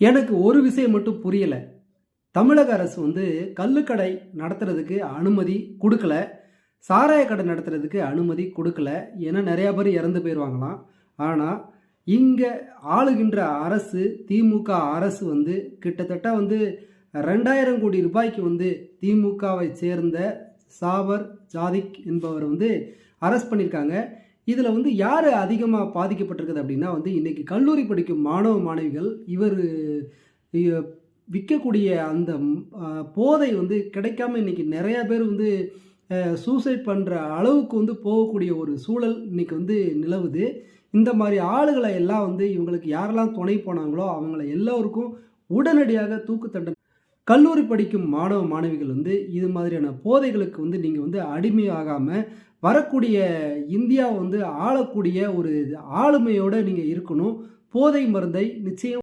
எனக்கு ஒரு விஷயம் மட்டும் புரியலை. தமிழக அரசு வந்து கல்லுக்கடை நடத்துறதுக்கு அனுமதி கொடுக்கல. சாராய கடை நடத்துறதுக்கு அனுமதி கொடுக்கல ஏன்னா நிறையா பேர் இறந்து போயிடுவாங்களாம் ஆனால் இங்கே ஆளுகின்ற அரசு திமுக அரசு வந்து கிட்டத்தட்ட வந்து ரெண்டாயிரம் கோடி ரூபாய்க்கு வந்து திமுகவை சேர்ந்த சாபர் ஜாதிக் என்பவர் வந்து அரெஸ்ட் பண்ணியிருக்காங்க இதில் வந்து யார் அதிகமாக பாதிக்கப்பட்டிருக்குது அப்படின்னா வந்து இன்றைக்கி கல்லூரி படிக்கும் மாணவ மாணவிகள் இவர் விற்கக்கூடிய அந்த போதை வந்து கிடைக்காம இன்றைக்கி நிறையா பேர் வந்து சூசைட் பண்ணுற அளவுக்கு வந்து போகக்கூடிய ஒரு சூழல் இன்றைக்கி வந்து நிலவுது. இந்த மாதிரி ஆளுகளை எல்லாம் வந்து இவங்களுக்கு யாரெல்லாம் துணை போனாங்களோ அவங்கள எல்லோருக்கும் உடனடியாக தூக்கு தண்டனை. கல்லூரி படிக்கும் மாணவ மாணவிகள் வந்து இது மாதிரியான போதைகளுக்கு வந்து நீங்கள் வந்து அடிமையாகாமல் வரக்கூடிய இந்தியாவை வந்து ஆளக்கூடிய ஒரு ஆளுமையோடு நீங்கள் இருக்கணும். போதை மருந்தை நிச்சயம்